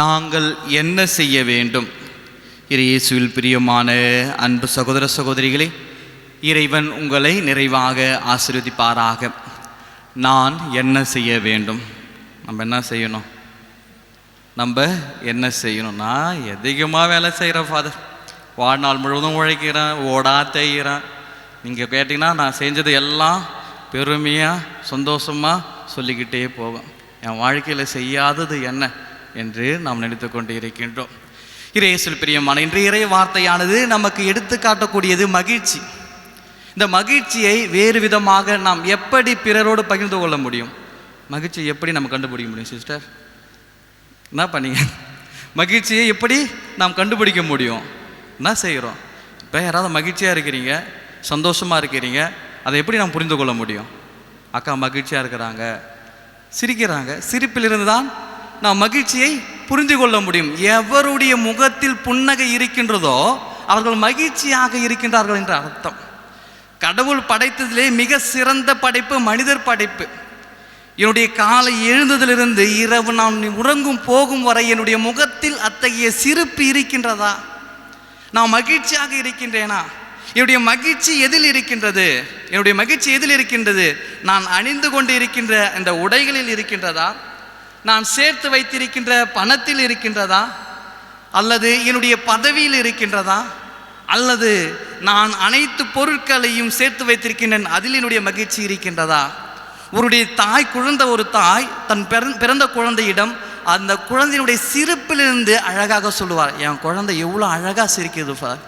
நாங்கள் என்ன செய்ய வேண்டும்? இறை இயேசுவில் பிரியமான அன்பு சகோதர சகோதரிகளே இறைவன் உங்களை நிறைவாக ஆசிர்வதிப்பாராக. நான் என்ன செய்ய வேண்டும்? நம்ம என்ன செய்யணும்? நம்ம என்ன செய்யணும்? நான் அதிகமாக வேலை செய்கிறேன் ஃபாதர் வாழ்நாள் முழுவதும் உழைக்கிறேன் ஓடா தேய்கிறேன். நீங்கள் கேட்டிங்கன்னா நான் செஞ்சது எல்லாம் பெருமையாக சந்தோஷமாக சொல்லிக்கிட்டே போவேன். என் வாழ்க்கையில் செய்யாதது என்ன? என்று நாம் நினைத்து கொண்டு இருக்கின்றோம் இறையேசில் பிரியமான இன்று இறை வார்த்தையானது நமக்கு எடுத்து காட்டக்கூடியது மகிழ்ச்சி. இந்த மகிழ்ச்சியை வேறு விதமாக நாம் எப்படி பிறரோடு பகிர்ந்து கொள்ள முடியும்? மகிழ்ச்சியை எப்படி நம்ம கண்டுபிடிக்க முடியும் சிஸ்டர் என்ன பண்ணீங்க? மகிழ்ச்சியை எப்படி நாம் கண்டுபிடிக்க முடியும்? என்ன செய்கிறோம் இப்போ யாராவது மகிழ்ச்சியாக இருக்கிறீங்க? சந்தோஷமாக இருக்கிறீங்க? அதை எப்படி நாம் புரிந்து கொள்ள முடியும்? அக்கா மகிழ்ச்சியாக இருக்கிறாங்க. சிரிக்கிறாங்க. சிரிப்பிலிருந்து தான் நாம் மகிழ்ச்சியை புரிந்து கொள்ள முடியும். எவருடைய முகத்தில் புன்னகை இருக்கின்றதோ அவர்கள் மகிழ்ச்சியாக இருக்கின்றார்கள் என்ற அர்த்தம். கடவுள் படைத்ததிலே மிக சிறந்த படைப்பு மனிதர் படைப்பு. என்னுடைய காலை எழுந்ததிலிருந்து இரவு நான் உறங்கும் போகும் வரை என்னுடைய முகத்தில் அத்தகைய சிரிப்பு இருக்கின்றதா? நான் மகிழ்ச்சியாக இருக்கின்றேனா? என்னுடைய மகிழ்ச்சி எதில் இருக்கின்றது? என்னுடைய மகிழ்ச்சி எதில் இருக்கின்றது? நான் அணிந்து கொண்டு இருக்கின்ற இந்த உடைகளில் இருக்கின்றதா? நான் சேர்த்து வைத்திருக்கின்ற பணத்தில் இருக்கின்றதா? அல்லது என்னுடைய பதவியில் இருக்கின்றதா? அல்லது நான் அனைத்து பொருட்களையும் சேர்த்து வைத்திருக்கின்றேன் அதில் என்னுடைய மகிழ்ச்சி இருக்கின்றதா? ஒருடைய தாய் குழந்த ஒரு தாய் தன் பிறந் பிறந்த குழந்தையிடம் அந்த குழந்தையினுடைய சிரிப்பிலிருந்து அழகாக சொல்லுவார் என் குழந்தை எவ்வளோ அழகாக சிரிக்குது பார்.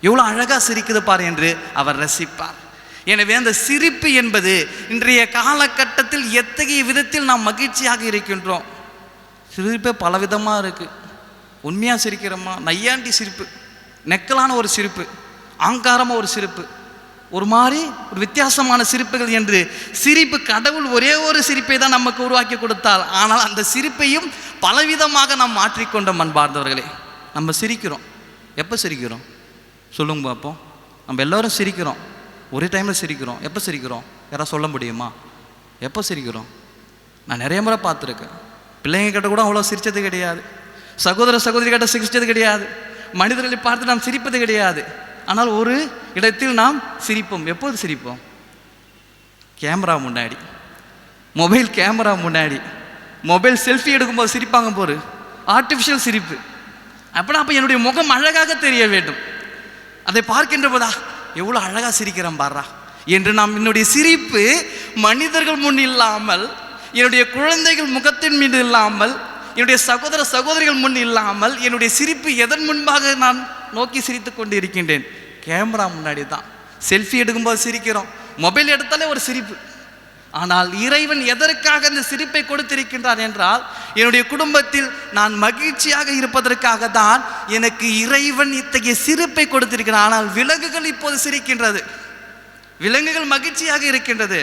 எவ்வளோ அழகாக சிரிக்குது பார் என்று அவர் ரசிப்பார். எனவே அந்த சிரிப்பு என்பது இன்றைய காலகட்டத்தில் எத்தகைய விதத்தில் நாம் மகிழ்ச்சியாக இருக்கின்றோம்? சிரிப்பே பலவிதமாக இருக்குது உண்மையாக சிரிக்கிறோமா? நையாண்டி சிரிப்பு நெக்கலான ஒரு சிரிப்பு ஆங்காரமாக ஒரு சிரிப்பு. ஒரு மாதிரி ஒரு வித்தியாசமான சிரிப்புகள் என்று சிரிப்பு கடவுள் ஒரே ஒரு சிரிப்பை தான் நமக்கு உருவாக்கி கொடுத்தால் ஆனால் அந்த சிரிப்பையும் பலவிதமாக நாம் மாற்றிக்கொண்டோம் அன்பார்ந்தவர்களே. நம்ம சிரிக்கிறோம். எப்போ சிரிக்கிறோம்? சொல்லுங்க பார்ப்போம் நம்ம எல்லோரும் சிரிக்கிறோம். ஒரே டைமில் சிரிக்கிறோம். எப்போ சிரிக்கிறோம்? யாராவது சொல்ல முடியுமா? எப்போ சிரிக்கிறோம்? நான் நிறைய முறை பார்த்துருக்கேன். பிள்ளைங்க கிட்ட கூட அவ்வளோ சிரித்தது கிடையாது. சகோதர சகோதரி கிட்ட சிரித்தது கிடையாது. மனிதர்களை பார்த்து நாம் சிரிப்பது கிடையாது. ஆனால் ஒரு இடத்தில் நாம் சிரிப்போம். எப்போது சிரிப்போம்? கேமரா முன்னாடி. மொபைல் கேமரா முன்னாடி. மொபைல் செல்ஃபி எடுக்கும்போது சிரிப்பாங்க போரு. ஆர்டிஃபிஷியல் சிரிப்பு. அப்படின்னா அப்போ என்னுடைய முகம் அழகாக தெரிய வேண்டும். அதை பார்க்கின்ற போதா எவ்வளோ அழகாக சிரிக்கிறேன் பாரா. என்று நாம் என்னுடைய சிரிப்பு மனிதர்கள் முன் இல்லாமல் என்னுடைய குழந்தைகள் முகத்தின் மீது இல்லாமல் என்னுடைய சகோதர சகோதரிகள் முன் இல்லாமல் என்னுடைய சிரிப்பு எதன் முன்பாக நான் நோக்கி சிரித்து கொண்டு இருக்கின்றேன் கேமரா முன்னாடி தான் செல்ஃபி எடுக்கும்போது சிரிக்கிறோம். மொபைல் எடுத்தாலே ஒரு சிரிப்பு. ஆனால் இறைவன் எதற்காக இந்த சிரிப்பை கொடுத்திருக்கின்றார் என்றால் என்னுடைய குடும்பத்தில் நான் மகிழ்ச்சியாக இருப்பதற்காக தான் எனக்கு இறைவன் இத்தகைய சிரிப்பை கொடுத்திருக்கிறான். ஆனால் விலங்குகள் இப்போது சிரிக்கின்றது. விலங்குகள் மகிழ்ச்சியாக இருக்கின்றது.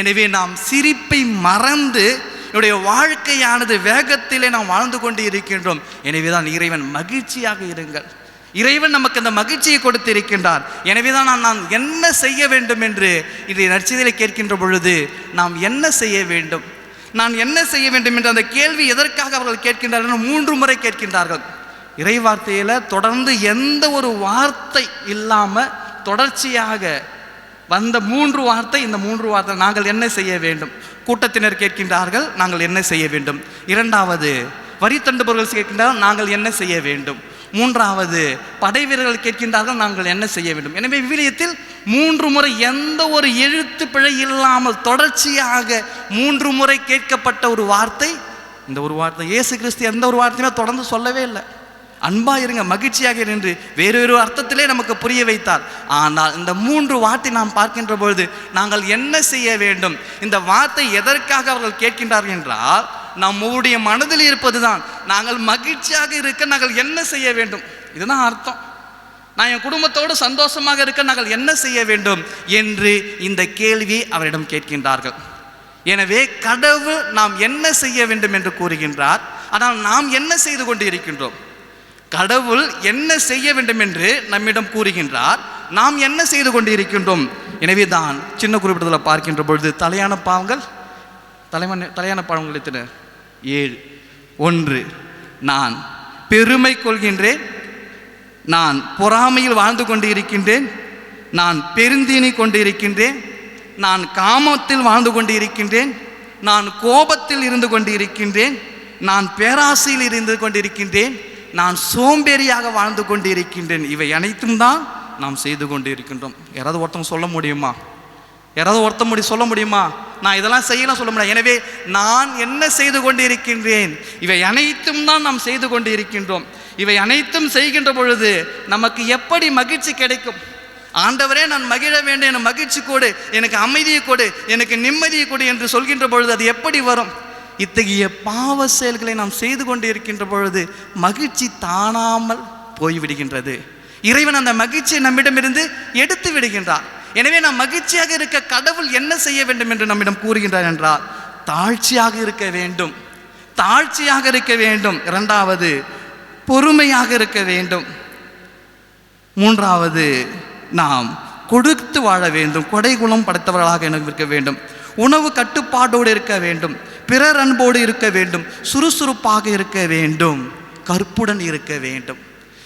எனவே நாம் சிரிப்பை மறந்து என்னுடைய வாழ்க்கையானது வேகத்திலே நாம் வாழ்ந்து கொண்டு இருக்கின்றோம் எனவே தான் இறைவன் மகிழ்ச்சியாக இருங்கள். இறைவன் நமக்கு அந்த மகிழ்ச்சியை கொடுத்திருக்கின்றார். எனவே தான் நான் நாம் என்ன செய்ய வேண்டும் என்று இதை நற்செய்தியிலே கேட்கின்ற பொழுது நாம் என்ன செய்ய வேண்டும்? நான் என்ன செய்ய வேண்டும் என்று அந்த கேள்வி எதற்காக அவர்கள் கேட்கின்றார்கள் மூன்று முறை கேட்கின்றார்கள். இறை வார்த்தையில் தொடர்ந்து எந்த ஒரு வார்த்தை இல்லாமல் தொடர்ச்சியாக வந்த மூன்று வார்த்தை இந்த மூன்று வார்த்தை நாங்கள் என்ன செய்ய வேண்டும்? கூட்டத்தினர் கேட்கின்றார்கள் நாங்கள் என்ன செய்ய வேண்டும்? இரண்டாவது வரி தண்டுபவர்கள் கேட்கின்றார்கள் நாங்கள் என்ன செய்ய வேண்டும்? மூன்றாவது படை வீரர்கள் கேட்கின்றார்கள் நாங்கள் என்ன செய்ய வேண்டும்? எனவே விவிலியத்தில் மூன்று முறை எந்த ஒரு எழுத்து பிழை இல்லாமல் தொடர்ச்சியாக மூன்று முறை கேட்கப்பட்ட ஒரு வார்த்தை இந்த ஒரு வார்த்தை இயேசு கிறிஸ்து எந்த ஒரு வார்த்தையுமே தொடர்ந்து சொல்லவே இல்லை. அன்பா இருங்க மகிழ்ச்சியாக நின்று வேறொரு அர்த்தத்திலே நமக்கு புரிய வைத்தார். ஆனால் இந்த மூன்று வார்த்தை நாம் பார்க்கின்ற பொழுது நாங்கள் என்ன செய்ய வேண்டும்? இந்த வார்த்தை எதற்காக அவர்கள் கேட்கின்றார்கள் என்றால் நம்முடைய மனதில் இருப்பதுதான். நாங்கள் மகிழ்ச்சியாக இருக்க நாங்கள் என்ன செய்ய வேண்டும்? இதுதான் அர்த்தம். நான் என் குடும்பத்தோடு சந்தோஷமாக இருக்க நாங்கள் என்ன செய்ய வேண்டும் என்று இந்த கேள்வியை அவரிடம் கேட்கின்றார்கள். எனவே கடவுள் நாம் என்ன செய்ய வேண்டும் என்று கூறுகின்றார். ஆனால் நாம் என்ன செய்து கொண்டு இருக்கின்றோம் கடவுள் என்ன செய்ய வேண்டும் என்று நம்மிடம் கூறுகின்றார். நாம் என்ன செய்து கொண்டு இருக்கின்றோம் எனவே தான் சின்ன குறிப்பிட்டதில் பார்க்கின்ற பொழுது தலையான பாவங்கள் தலைமன் தலையான பாவங்கள் எத்தனை? ஏழு. ஒன்று நான் பெருமை கொள்கின்றேன். நான் பொறாமையில் வாழ்ந்து கொண்டு இருக்கின்றேன் நான் பெருந்தீனி கொண்டு இருக்கின்றேன் நான் காமத்தில் வாழ்ந்து கொண்டு இருக்கின்றேன் நான் கோபத்தில் இருந்து கொண்டு இருக்கின்றேன் நான் பேராசையில் இருந்து கொண்டிருக்கின்றேன். நான் சோம்பேறியாக வாழ்ந்து கொண்டு இருக்கின்றேன் இவை அனைத்தும் தான் நாம் செய்து கொண்டு இருக்கின்றோம் யாராவது ஒருத்தவங்க சொல்ல முடியுமா? யாராவது ஒருத்த முடி சொல்ல முடியுமா? நான் இதெல்லாம் செய்யலாம் சொல்ல முடியாது. எனவே நான் என்ன செய்து கொண்டு இருக்கின்றேன் இவை அனைத்தும் தான் நாம் செய்து கொண்டு இருக்கின்றோம் இவை அனைத்தும் செய்கின்ற பொழுது நமக்கு எப்படி மகிழ்ச்சி கிடைக்கும்? ஆண்டவரே நான் மகிழ வேண்டும். என மகிழ்ச்சி கொடு. எனக்கு அமைதியை கொடு. எனக்கு நிம்மதியை கொடு என்று சொல்கின்ற பொழுது அது எப்படி வரும்? இத்தகைய பாவ செயல்களை நாம் செய்து கொண்டு இருக்கின்ற பொழுது மகிழ்ச்சி தானாமல் போய்விடுகின்றது. இறைவன் அந்த மகிழ்ச்சியை நம்மிடமிருந்து எடுத்து விடுகின்றார் எனவே நாம் மகிழ்ச்சியாக இருக்க கடவுள் என்ன செய்ய வேண்டும் என்று நம்மிடம் கூறுகின்றார் என்றால் தாழ்ச்சியாக இருக்க வேண்டும். தாழ்ச்சியாக இருக்க வேண்டும். இரண்டாவது பொறுமையாக இருக்க வேண்டும். மூன்றாவது நாம் கொடுத்து வாழ வேண்டும். கொடை குணம் படைத்தவர்களாக எனக்கு இருக்க வேண்டும். உணவு கட்டுப்பாடோடு இருக்க வேண்டும். பிறர் அன்போடு இருக்க வேண்டும். சுறுசுறுப்பாக இருக்க வேண்டும். கற்புடன் இருக்க வேண்டும்.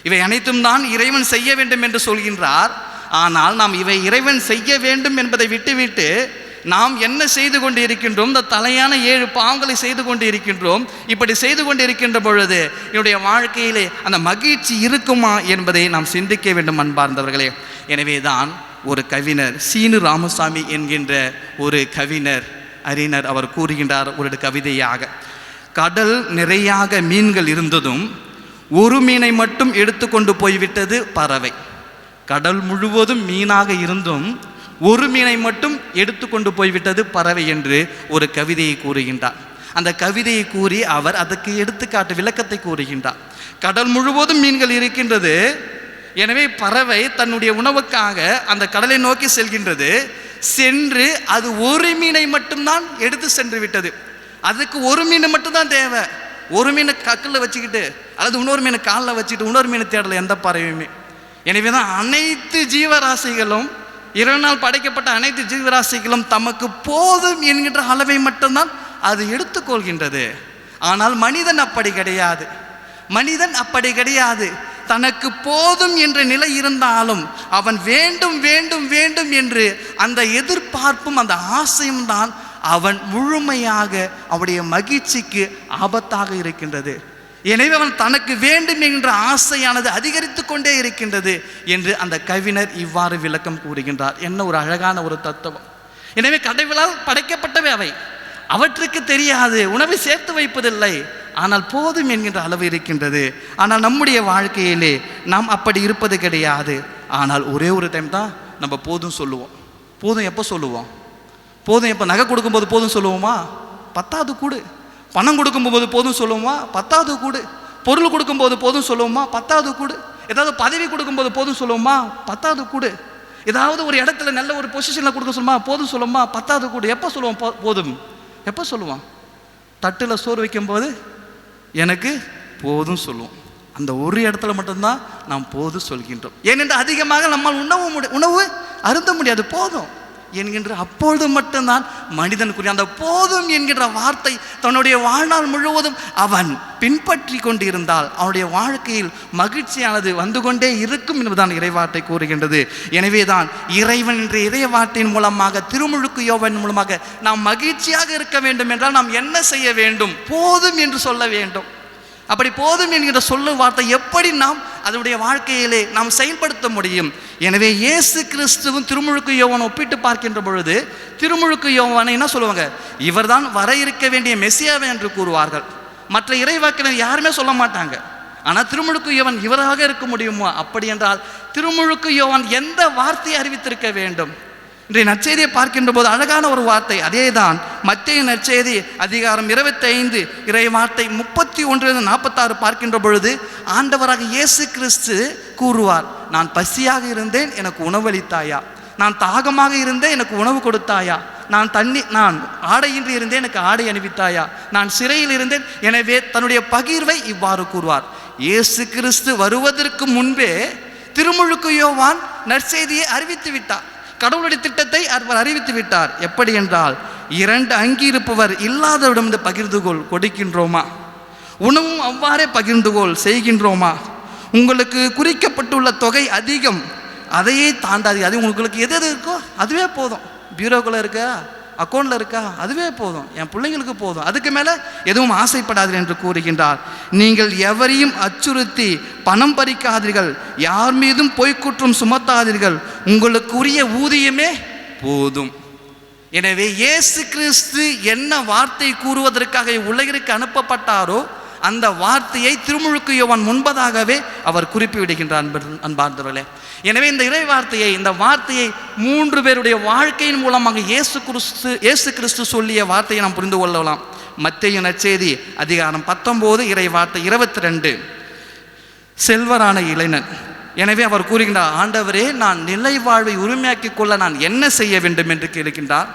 இவை அனைத்தும் தான் இறைவன் செய்ய வேண்டும் என்று சொல்கின்றார். ஆனால் நாம் இவை இறைவன் செய்ய வேண்டும் என்பதை விட்டுவிட்டு நாம் என்ன செய்து கொண்டு இருக்கின்றோம் இந்த தலையான ஏழு பாவங்களை செய்து கொண்டு இருக்கின்றோம் இப்படி செய்து கொண்டு இருக்கின்ற பொழுது என்னுடைய வாழ்க்கையிலே அந்த மகிழ்ச்சி இருக்குமா என்பதை நாம் சிந்திக்க வேண்டும் அன்பார்ந்தவர்களே. எனவே தான் ஒரு கவிஞர் சீனு ராமசாமி என்கின்ற ஒரு கவிஞர் அறிஞர் அவர் கூறுகின்றார் ஒரு கவிதையாக. கடல் நிறையாக மீன்கள் இருந்ததும் ஒரு மீனை மட்டும் எடுத்துக்கொண்டு போய்விட்டது பறவை. கடல் முழுவதும் மீனாக இருந்தும் ஒரு மீனை மட்டும் எடுத்துக்கொண்டு போய்விட்டது பறவை என்று ஒரு கவிதையை கூறுகின்றார் அந்த கவிதையை கூறி அவர் அதற்கு எடுத்துக்காட்டு விளக்கத்தை கூறுகின்றார் கடல் முழுவதும் மீன்கள் இருக்கின்றது. எனவே பறவை தன்னுடைய உணவுக்காக அந்த கடலை நோக்கி செல்கின்றது. சென்று அது ஒரு மீனை மட்டும்தான் எடுத்து சென்று விட்டது. அதுக்கு ஒரு மீன் மட்டும்தான் தேவை. ஒரு மீனை கக்கில் வச்சுக்கிட்டு அல்லது இன்னொரு மீனை காலில் வச்சுக்கிட்டு இன்னொரு மீனை தேடலை எந்த பறவையுமே. எனவே தான் அனைத்து ஜீவராசிகளும் இரண்டு நாள் படைக்கப்பட்ட அனைத்து ஜீவராசிகளும் தமக்கு போதும் என்கின்ற அளவை மட்டும்தான் அது எடுத்துக்கொள்கின்றது. ஆனால் மனிதன் அப்படி கிடையாது. மனிதன் அப்படி கிடையாது. தனக்கு போதும் என்ற நிலை இருந்தாலும் அவன் வேண்டும் வேண்டும் வேண்டும் என்று அந்த எதிர்பார்ப்பும் அந்த ஆசையும் தான் அவன் முழுமையாக அவனுடைய மகிழ்ச்சிக்கு ஆபத்தாக இருக்கின்றது. எனவே அவன் தனக்கு வேண்டும் என்ற ஆசையானது அதிகரித்து கொண்டே இருக்கின்றது என்று அந்த கவிஞர் இவ்வாறு விளக்கம் கூறுகின்றார். என்ன ஒரு அழகான ஒரு தத்துவம். எனவே கடவுளால் படைக்கப்பட்டவை அவை. அவற்றுக்கு தெரியாது உணவை சேர்த்து வைப்பதில்லை. ஆனால் போதும் என்கின்ற அளவு இருக்கின்றது. ஆனால் நம்முடைய வாழ்க்கையிலே நாம் அப்படி இருப்பது கிடையாது. ஆனால் ஒரே ஒரு டைம் தான் நம்ம போதும் சொல்லுவோம். போதும் எப்போ சொல்லுவோம்? போதும் எப்போ நகை கொடுக்கும்போது போதும் சொல்லுவோமா? பத்தாவது கூடு. பணம் கொடுக்கும்போது போதும் சொல்லுவோமா? பத்தாவது கூடு. பொருள் கொடுக்கும்போது போதும் சொல்லுவோமா? பத்தாவது கூடு. ஏதாவது பதவி கொடுக்கும்போது போதும் சொல்லுவோமா? பத்தாவது கூடு. ஏதாவது ஒரு இடத்துல நல்ல ஒரு பொசிஷனில் கொடுக்க சொல்லுமா? போதும் சொல்லுவோமா பத்தாவது கூடு. எப்போ சொல்லுவோம்? போ- போதும். எப்போ சொல்லுவான் தட்டில் சோறு வைக்கும்போது எனக்கு போதும் சொல்லுவோம். அந்த ஒரு இடத்துல மட்டும்தான் நாம் போதும் சொல்கின்றோம். ஏனென்று அதிகமாக நம்மால் உணவு முடி உணவு அருந்த முடியாது. போதும். என்கின்ற அப்பொழுது மட்டும்தான் மனிதனுக்குரிய அந்த போதும் என்கின்ற வார்த்தை தன்னுடைய வாழ்நாள் முழுவதும் அவன் பின்பற்றி கொண்டிருந்தால் அவனுடைய வாழ்க்கையில் மகிழ்ச்சியானது வந்து கொண்டே இருக்கும் என்பதுதான் இறைவார்த்தை கூறுகின்றது. எனவே தான் இறைவன் என்ற இறைவார்த்தையின் மூலமாக திருமுழுக்கு யோவன் மூலமாக நாம் மகிழ்ச்சியாக இருக்க வேண்டும் என்றால் நாம் என்ன செய்ய வேண்டும்? போதும் என்று சொல்ல வேண்டும். அப்படி போதும் என்கிற சொல்லு வார்த்தை எப்படி நாம் அதனுடைய வாழ்க்கையிலே நாம் செயல்படுத்த முடியும். எனவே இயேசு கிறிஸ்துவும் திருமுழுக்கு யோவன் ஒப்பிட்டு பார்க்கின்ற பொழுது திருமுழுக்கு யோவானை என்ன சொல்லுவாங்க? இவர்தான் வர இருக்க வேண்டிய மெசியாவை என்று கூறுவார்கள். மற்ற இறைவாக்கினர் யாருமே சொல்ல மாட்டாங்க. ஆனால் திருமுழுக்கு யோவன் இவராக இருக்க முடியுமா? அப்படி என்றால் திருமுழுக்கு யோவன் எந்த வார்த்தையை அறிவித்திருக்க வேண்டும்? இன்றைய நற்செய்தியை பார்க்கின்ற போது அழகான ஒரு வார்த்தை அதேதான் மத்திய நற்செய்தி அதிகாரம் இருபத்தைந்து இறை வார்த்தை முப்பத்தி ஒன்று நாற்பத்தாறு பார்க்கின்ற பொழுது ஆண்டவராக இயேசு கிறிஸ்து கூறுவார் நான் பசியாக இருந்தேன் எனக்கு உணவளித்தாயா? நான் தாகமாக இருந்தேன் எனக்கு உணவு கொடுத்தாயா? நான் தண்ணி நான் ஆடையின்றி இருந்தேன் எனக்கு ஆடை அணிவித்தாயா? நான் சிறையில் இருந்தேன் எனவே தன்னுடைய பகிர்வை இவ்வாறு கூறுவார். இயேசு கிறிஸ்து வருவதற்கு முன்பே திருமுழுக்கு யோவான் நற்செய்தியை அறிவித்து விட்டார். கடவுளுடைய திட்டத்தை அவர் அறிவித்து விட்டார். எப்படி என்றால் இரண்டு அங்கி இருப்பவர் இல்லாதவரிடம் பகிர்ந்து கொள் கொடுக்கின்றோமா? உணவும் அவ்வாறே பகிர்ந்துகோள் செய்கின்றோமா? உங்களுக்கு குறிக்கப்பட்டுள்ள தொகை அதிகம். அதையே தாண்டாது அது உங்களுக்கு எது எது இருக்கோ அதுவே போதும். பீரோக்குள்ளே இருக்கா? அக்கௌண்ட்டில் இருக்கா? அதுவே போதும். என் பிள்ளைங்களுக்கு போதும். அதுக்கு மேலே எதுவும் ஆசைப்படாதீர்கள் என்று கூறுகின்றார். நீங்கள் எவரையும் அச்சுறுத்தி பணம் பறிக்காதீர்கள். யார் மீதும் பொய்க்குற்றம் சுமத்தாதீர்கள். உங்களுக்குரிய ஊதியமே போதும். எனவே இயேசு கிறிஸ்து என்ன வார்த்தை கூறுவதற்காக உலகிற்கு அனுப்பப்பட்டாரோ அந்த வார்த்தையை திருமுழுக்கு யோவான் முன்பதாகவே அவர் குறிப்பிடுகின்றார் அன்பர் அன்பார்ந்தவர்களே. எனவே இந்த இறை வார்த்தையை இந்த வார்த்தையை மூன்று பேருடைய வாழ்க்கையின் மூலமாக இயேசு கிறிஸ்து இயேசு கிறிஸ்து சொல்லிய வார்த்தையை நாம் புரிந்து கொள்ளலாம். மத்திய நச்சேதி அதிகாரம் பத்தொம்போது இறை வார்த்தை இருபத்தி ரெண்டு செல்வரான இளைஞன். எனவே அவர் கூறுகின்றார் ஆண்டவரே நான் நிலை வாழ்வை உரிமையாக்கிக் கொள்ள நான் என்ன செய்ய வேண்டும்? என்று கேட்கின்றார்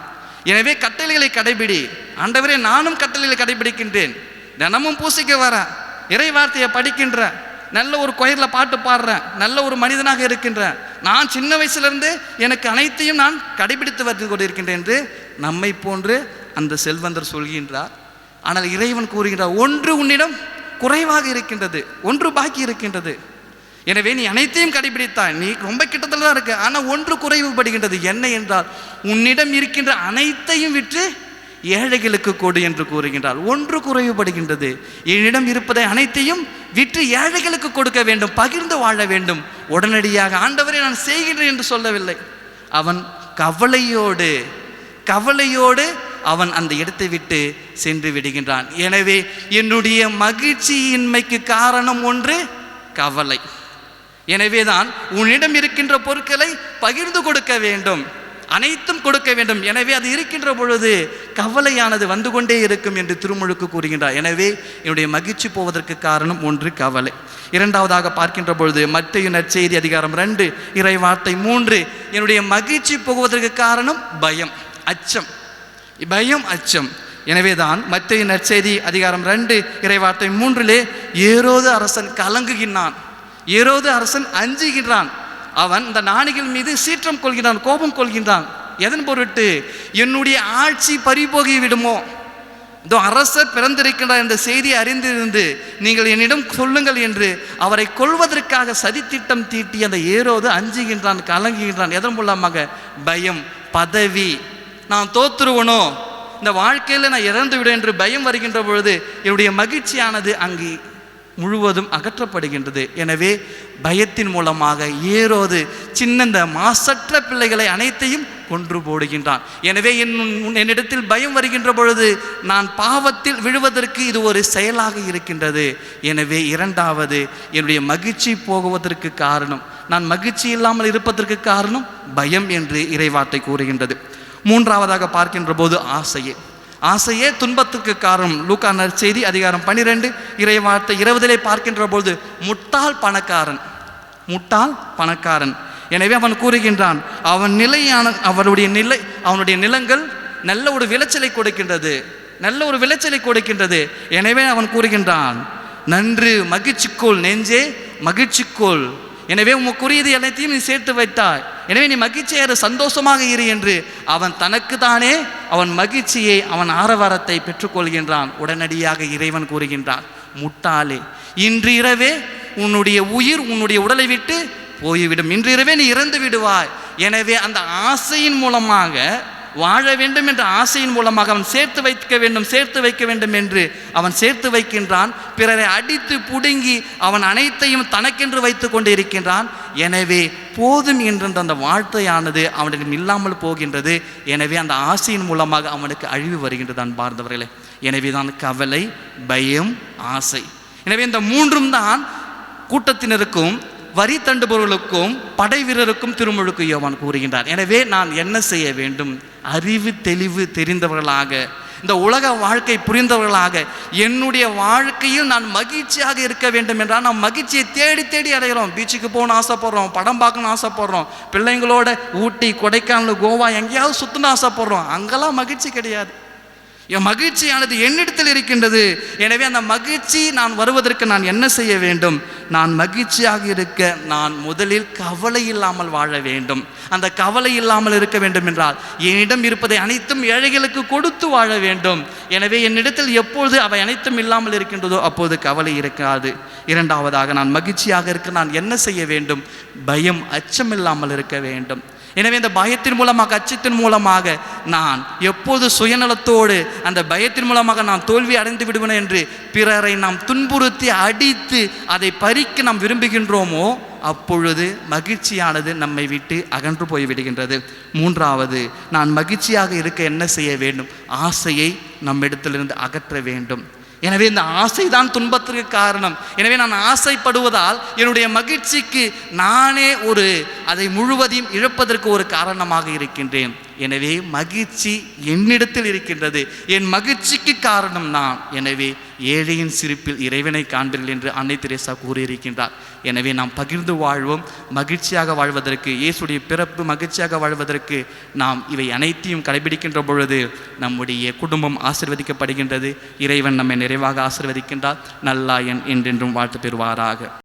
எனவே கட்டளைகளை கடைபிடி. ஆண்டவரே நானும் கட்டளைகளை கடைபிடிக்கின்றேன். தினமும் பூசிக்க வரேன் இறை வார்த்தையை படிக்கின்றேன் நல்ல ஒரு கொயரில் பாட்டு பாடுறேன் நல்ல ஒரு மனிதனாக இருக்கின்றேன் நான் சின்ன வயசுலேருந்து எனக்கு அனைத்தையும் நான் கடைபிடித்து வந்து கொண்டிருக்கின்றேன் என்று நம்மை போன்று அந்த செல்வந்தர் சொல்கின்றார். ஆனால் இறைவன் கூறுகின்றார் ஒன்று உன்னிடம் குறைவாக இருக்கின்றது ஒன்று பாக்கி இருக்கின்றது. எனவே நீ அனைத்தையும் கடைபிடித்தாய். நீ ரொம்ப கிட்டத்தில் தான் இருக்க. ஆனால் ஒன்று குறைவுபடுகின்றது. என்ன என்றால் உன்னிடம் இருக்கின்ற அனைத்தையும் விற்று ஏழைகளுக்கு கொடு என்று கூறுகின்றார். ஒன்று குறைவுபடுகின்றது. என்னிடம் இருப்பதை அனைத்தையும் விற்று ஏழைகளுக்கு கொடுக்க வேண்டும் பகிர்ந்து வாழ வேண்டும். உடனடியாக ஆண்டவரை நான் செய்கின்றேன் என்று சொல்லவில்லை. அவன் கவலையோடு கவலையோடு அவன் அந்த இடத்தை விட்டு சென்று விடுகின்றான். எனவே என்னுடைய மகிழ்ச்சியின்மைக்கு காரணம் ஒன்று கவலை. எனவேதான் உன்னிடம் இருக்கின்ற பொருட்களை பகிர்ந்து கொடுக்க வேண்டும். அனைத்தும் கொடுக்க வேண்டும். எனவே அது இருக்கின்ற பொழுது கவலையானது வந்து கொண்டே இருக்கும் என்று திருமுழுக்கு கூறுகின்றார். எனவே என்னுடைய மகிழ்ச்சி போவதற்கு காரணம் ஒன்று கவலை. இரண்டாவதாக பார்க்கின்ற பொழுது மத்திய நற்செய்தி அதிகாரம் ரெண்டு இறை வார்த்தை மூன்று என்னுடைய மகிழ்ச்சி போகுவதற்கு காரணம் பயம் அச்சம். பயம் அச்சம். எனவேதான் மத்திய நற்செய்தி அதிகாரம் ரெண்டு இறைவார்த்தை மூன்றிலே ஏரோது அரசன் கலங்குகின்றான். ஏரோது அரசன் அஞ்சுகின்றான். அவன் இந்த நாணிகள் மீது சீற்றம் கொள்கின்றான் கோபம் கொள்கின்றான். எதன் பொருட்டு? என்னுடைய ஆட்சி பறிபோகி விடுமோ? இதோ அரசர் பிறந்திருக்கின்றார் என்ற செய்தி அறிந்திருந்து நீங்கள் என்னிடம் சொல்லுங்கள் என்று அவரை கொள்வதற்காக சதித்திட்டம் தீட்டி அந்த ஏரோது அஞ்சுகின்றான் கலங்குகின்றான். எதன் மூலமாக? பயம் பதவி. நான் தோத்துருவனோ இந்த வாழ்க்கையில் நான் இறந்து விடும் என்று பயம் வருகின்ற பொழுது என்னுடைய மகிழ்ச்சியானது அங்கு முழுவதும் அகற்றப்படுகின்றது. எனவே பயத்தின் மூலமாக ஏறோது சின்னந்த மாசற்ற பிள்ளைகளை அனைத்தையும் கொன்று போடுகின்றான். எனவே என் என்னிடத்தில் பயம் வருகின்ற பொழுது நான் பாவத்தில் விழுவதற்கு இது ஒரு செயலாக இருக்கின்றது. எனவே இரண்டாவது என்னுடைய மகிழ்ச்சி போகுவதற்கு காரணம். நான் மகிழ்ச்சி இல்லாமல் இருப்பதற்கு காரணம் பயம் என்று இறைவார்த்தை கூறுகின்றது. மூன்றாவதாக பார்க்கின்ற போது ஆசையே. ஆசையே துன்பத்துக்கு காரணம். லூக்கா நற்செய்தி அதிகாரம் பன்னிரெண்டு இறைவார்த்தை இருபதிலே பார்க்கின்ற பொழுது முட்டாள் பணக்காரன் முட்டாள் பணக்காரன். எனவே அவன் கூறுகின்றான் அவன் நிலையான அவருடைய நிலை அவனுடைய நிலங்கள் நல்ல ஒரு விளைச்சலை கொடுக்கின்றது நல்ல ஒரு விளைச்சலை கொடுக்கின்றது. எனவே அவன் கூறுகின்றான் நன்று மகிழ்ச்சிக்கோள் நெஞ்சே மகிழ்ச்சிக்கோள். எனவே உமக்குரியது எல்லாத்தையும் நீ சேர்த்து வைத்தாய். எனவே நீ மகிழ்ச்சியாரு சந்தோஷமாக இரு என்று அவன் தனக்கு தானே அவன் மகிழ்ச்சியை அவன் ஆரவாரத்தை பெற்றுக்கொள்கின்றான். உடனடியாக இறைவன் கூறுகின்றான் முட்டாளே இன்று இரவே உன்னுடைய உயிர் உன்னுடைய உடலை விட்டு போய்விடும். இன்று இரவே நீ இறந்து விடுவாய். எனவே அந்த ஆசையின் மூலமாக வாழ வேண்டும் என்ற ஆசையின் மூலமாக அவன் சேர்த்து வைக்க வேண்டும் சேர்த்து வைக்க வேண்டும் என்று அவன் சேர்த்து வைக்கின்றான். பிறரை அடித்து புடுங்கி அவன் அனைத்தையும் தனக்கென்று வைத்து கொண்டு இருக்கின்றான். எனவே போதும் என்ற அந்த வாழ்த்தையானது அவனிடம் இல்லாமல் போகின்றது. எனவே அந்த ஆசையின் மூலமாக அவனுக்கு அழிவு வருகின்றது அன்பார்ந்தவர்களே. எனவே தான் கவலை பயம் ஆசை. எனவே இந்த மூன்றும் தான் கூட்டத்தினருக்கும் வரி தண்டுபவர்களுக்கும் படை வீரருக்கும் திருமுழுக்கு யோவான் கூறுகின்றார். எனவே நான் என்ன செய்ய வேண்டும்? அறிவு தெளிவு தெரிந்தவர்களாக இந்த உலக வாழ்க்கை புரிந்தவர்களாக என்னுடைய வாழ்க்கையில் நான் மகிழ்ச்சியாக இருக்க வேண்டும் என்றால் நாம் மகிழ்ச்சியை தேடி தேடி அடைகிறோம். பீச்சுக்கு போகணும்னு ஆசைப்படுறோம் படம் பார்க்கணும்னு ஆசைப்படுறோம் பிள்ளைங்களோட ஊட்டி கொடைக்கானல் கோவா எங்கேயாவது சுற்றணும் ஆசைப்படுறோம். அங்கெல்லாம் மகிழ்ச்சி கிடையாது. என் மகிழ்ச்சியானது என்னிடத்தில் இருக்கின்றது. எனவே அந்த மகிழ்ச்சி நான் வருவதற்கு நான் என்ன செய்ய வேண்டும்? நான் மகிழ்ச்சியாக இருக்க நான் முதலில் கவலை இல்லாமல் வாழ வேண்டும். அந்த கவலை இல்லாமல் இருக்க வேண்டும் என்றால் என்னிடம் இருப்பதை அனைத்தும் ஏழைகளுக்கு கொடுத்து வாழ வேண்டும். எனவே என்னிடத்தில் எப்பொழுது அவை அனைத்தும் இல்லாமல் இருக்கின்றதோ அப்போது கவலை இருக்காது. இரண்டாவதாக நான் மகிழ்ச்சியாக இருக்க நான் என்ன செய்ய வேண்டும்? பயம் அச்சம் இல்லாமல் இருக்க வேண்டும். எனவே இந்த பயத்தின் மூலமாக அச்சத்தின் மூலமாக நான் எப்போது சுயநலத்தோடு அந்த பயத்தின் மூலமாக நான் தோல்வி அடைந்து விடுவேன் என்று பிறரை நாம் துன்புறுத்தி அடித்து அதை பறிக்க நாம் விரும்புகின்றோமோ அப்பொழுது மகிழ்ச்சியானது நம்மை விட்டு அகன்று போய் விடுகின்றது. மூன்றாவது நான் மகிழ்ச்சியாக இருக்க என்ன செய்ய வேண்டும்? ஆசையை நம்மிடத்திலிருந்து அகற்ற வேண்டும். எனவே இந்த ஆசைதான் துன்பத்திற்கு காரணம். எனவே நான் ஆசைப்படுவதால் என்னுடைய மகிழ்ச்சிக்கு நானே ஒரு அதை முழுவதையும் இழப்பதற்கு ஒரு காரணமாக இருக்கின்றேன். எனவே மகிழ்ச்சி என்னிடத்தில் இருக்கின்றது. என் மகிழ்ச்சிக்கு காரணம் நான். எனவே ஏழையின் சிரிப்பில் இறைவனை காண்பீர்கள் என்று அன்னை தெரேசா கூறியிருக்கின்றார். எனவே நாம் பகிர்ந்து வாழ்வோம். மகிழ்ச்சியாக வாழ்வதற்கு இயேசுடைய பிறப்பு மகிழ்ச்சியாக வாழ்வதற்கு நாம் இவை அனைத்தையும் கடைபிடிக்கின்ற பொழுது நம்முடைய குடும்பம் ஆசிர்வதிக்கப்படுகின்றது. இறைவன் நம்மை நிறைவாக ஆசிர்வதிக்கின்றார். நல்லாயன் என்றென்றும் வாழ்த்து பெறுவாராக.